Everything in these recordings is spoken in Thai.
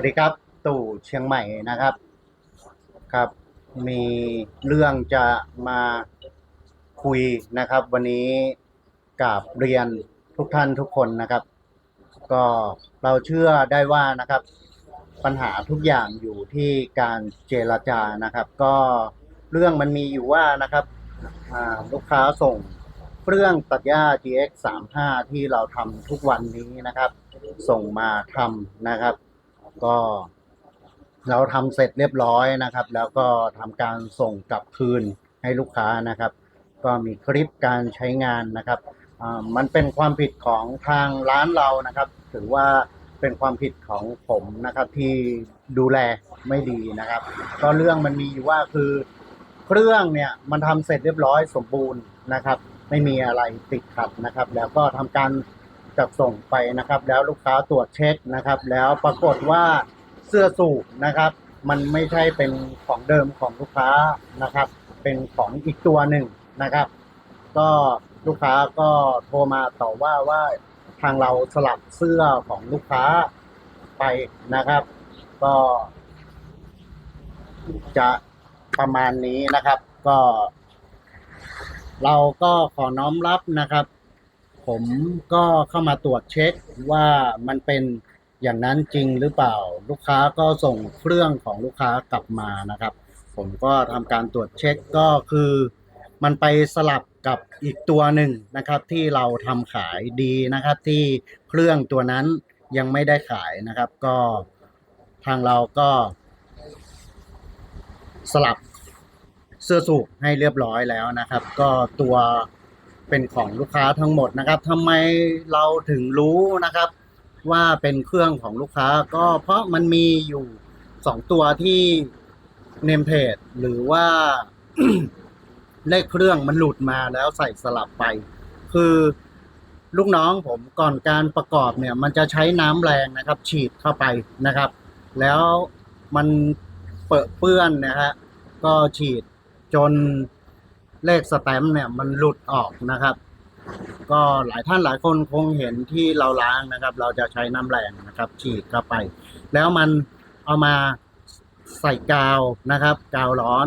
วัสดีครับ ตู่เชียงใหม่นะครับ ครับ มีเรื่องจะมาคุยนะครับ วันนี้กับเรียนทุกท่านทุกคนนะครับ ก็เราเชื่อได้ว่านะครับ ปัญหาทุกอย่างอยู่ที่การเจรจานะครับ ก็เรื่องมันมีอยู่ว่านะครับลูกค้าส่งเครื่องตัดหญ้า GX 3 5 ที่เราทำทุกวันนี้นะครับ ส่งมาทำนะครับ ก็เราทำเสร็จเรียบร้อยนะครับ แล้วก็ทำการส่งกลับคืนให้ลูกค้านะครับ ก็มีคลิปการใช้งานนะครับอ่ามันเป็นความผิดของทางร้านเรานะครับ ถือว่าเป็นความผิดของผมนะครับที่ดูแลไม่ดีนะครับ ก็เรื่องมันมีอยู่ว่าคือเครื่องเนี่ยมันทำเสร็จเรียบร้อยสมบูรณ์นะครับ ไม่มีอะไรติดขัดนะครับ แล้วก็ทำการ จัดส่งไปนะครับ แล้วลูกค้าตรวจเช็คนะครับ แล้วปรากฏว่าเสื้อสูบนะครับ มันไม่ใช่เป็นของเดิมของลูกค้านะครับ เป็นของอีกตัวหนึ่งนะครับ ก็ลูกค้าก็โทรมาต่อว่าว่าทางเราสลับเสื้อของลูกค้าไปนะครับ ก็จะประมาณนี้นะครับ ก็ เราก็ขอน้อมรับนะครับ ผมก็เข้ามาตรวจเช็คว่ามันเป็นอย่างนั้นจริงหรือเปล่า ลูกค้าก็ส่งเครื่องของลูกค้ากลับมานะครับ ผมก็ทำการตรวจเช็คก็คือ มันไปสลับกับอีกตัวหนึ่งนะครับ ที่เราทำขายดีนะครับ ที่เครื่องตัวนั้นยังไม่ได้ขายนะครับ ก็ทางเราก็ สลับเสื้อสูบให้เรียบร้อยแล้วนะครับ ก็ตัว เป็นของลูกค้าทั้งหมดนะครับทำไมเราถึงรู้นะครับ ว่าเป็นเครื่องของลูกค้าก็เพราะมันมีอยู่สองตัวที่เนมเพจหรือว่าเลขเครื่องมันหลุดมาแล้วใส่สลับไป คือลูกน้องผมก่อนการประกอบเนี่ย มันจะใช้น้ำแรงนะครับ ฉีดเข้าไปนะครับ แล้วมันเปอะเปื้อนนะฮะก็ฉีดจน เลขสแตมป์เนี่ยมันหลุดออกนะครับ ก็หลายท่านหลายคนคงเห็นที่เราล้างนะครับ เราจะใช้น้ำแรงนะครับฉีดเข้าไป แล้วมันเอามาใส่กาวนะครับ กาวร้อน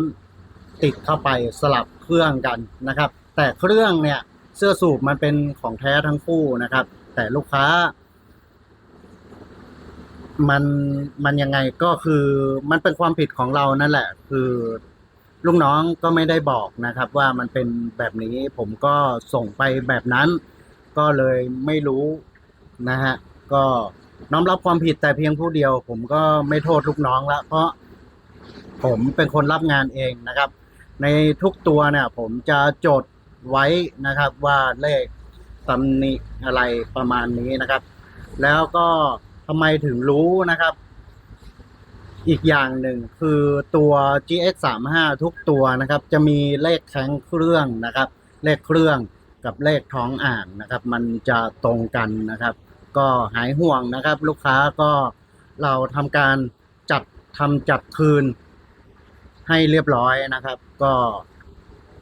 ติดเข้าไปสลับเครื่องกันนะครับ แต่เครื่องเนี่ยเสื้อสูบมันเป็นของแท้ทั้งคู่นะครับ แต่ลูกค้า มันมันยังไงก็คือมันเป็นความผิดของเรานั่นแหละ คือ ลูกน้องก็ไม่ได้บอกนะครับ ว่ามันเป็นแบบนี้ผมก็ส่งไปแบบนั้น ก็เลยไม่รู้นะฮะก็น้อมรับความผิดแต่เพียงผู้เดียว ผมก็ไม่โทษลูกน้องละเพราะผมเป็นคนรับงานเองนะครับ ในทุกตัวเนี่ย ผมจะจดไว้นะครับ ว่าเลขตำหนิอะไรประมาณนี้นะครับ แล้วก็ทำไมถึงรู้นะครับ อีกอย่างหนึ่งคือตัว GX 3 5ทุกตัวนะครับ จะมีเลขแข้งเครื่องนะครับ เลขเครื่องกับเลขท้องอ่างนะครับ มันจะตรงกันนะครับ ก็หายห่วงนะครับ ลูกค้าก็เราทำการจัดทำจัดคืนให้เรียบร้อยนะครับ ก็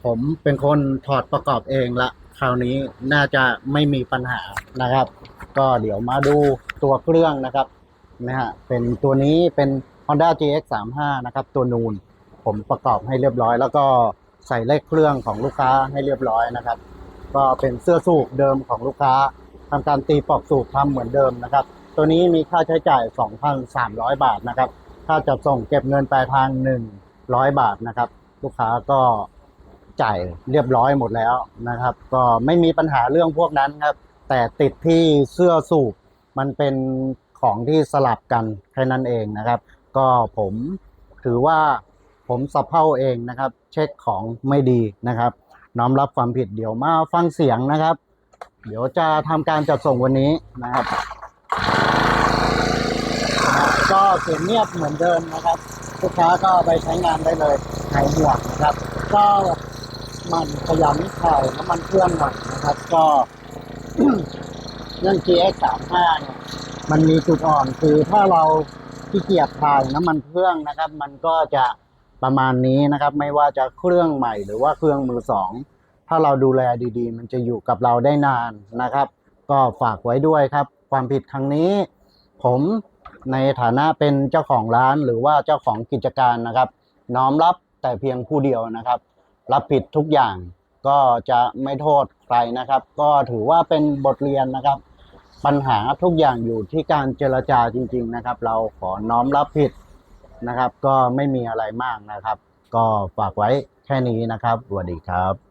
ผมเป็นคนถอดประกอบเองละคราวนี้น่าจะไม่มีปัญหานะครับ ก็เดี๋ยวมาดูตัวเครื่องนะครับนะฮะเป็นตัวนี้เป็น Honda GX 3 5 นะครับ ตัวนูน ผมประกอบให้เรียบร้อย แล้วก็ใส่เลขเครื่องของลูกค้าให้เรียบร้อยนะครับ ก็เป็นเสื้อสูบเดิมของลูกค้าทำการตีปอกสูบทำเหมือนเดิมนะครับ ตัวนี้มีค่าใช้จ่าย 2,300 บาทนะครับ ถ้าจะส่งเก็บเงินปลายทาง 100 บาทนะครับ ลูกค้าก็จ่ายเรียบร้อยหมดแล้วนะครับ ก็ไม่มีปัญหาเรื่องพวกนั้นครับ แต่ติดที่เสื้อสูบมันเป็นของที่สลับกันแค่นั้นเองนะครับ ก็ผมถือว่าผมสับเพร่าเองนะครับ เช็คของไม่ดีนะครับ น้อมรับความผิดเดี๋ยวมาฟังเสียงนะครับ เดี๋ยวจะทำการจัดส่งวันนี้นะครับ ก็เสียงเงียบเหมือนเดิมนะครับลูกค้าก็ไปใช้งานได้เลยหายห่วงนะครับ ก็มันขยันถ่ายน้ำมันเครื่องหน่อยนะครับ ก็เรื่อง GX 3 5 เนี่ยมันมีจุดอ่อนคือถ้าเรา ขี้เกียจถ่ายน้ำมันเครื่องนะครับ มันก็จะประมาณนี้นะครับ ไม่ว่าจะเครื่องใหม่หรือว่าเครื่องมือสองถ้าเราดูแลดีๆ มันจะอยู่กับเราได้นานนะครับ ก็ฝากไว้ด้วยครับ ความผิดครั้งนี้ ผมในฐานะเป็นเจ้าของร้านหรือว่าเจ้าของกิจการนะครับ น้อมรับแต่เพียงผู้เดียวนะครับ รับผิดทุกอย่างก็จะไม่โทษใครนะครับ ก็ถือว่าเป็นบทเรียนนะครับ ปัญหาทุกอย่างอยู่ที่การเจรจาจริง ๆนะครับ เราขอน้อมรับผิดนะครับ ก็ไม่มีอะไรมากนะครับ ก็ฝากไว้แค่นี้นะครับสวัสดีครับ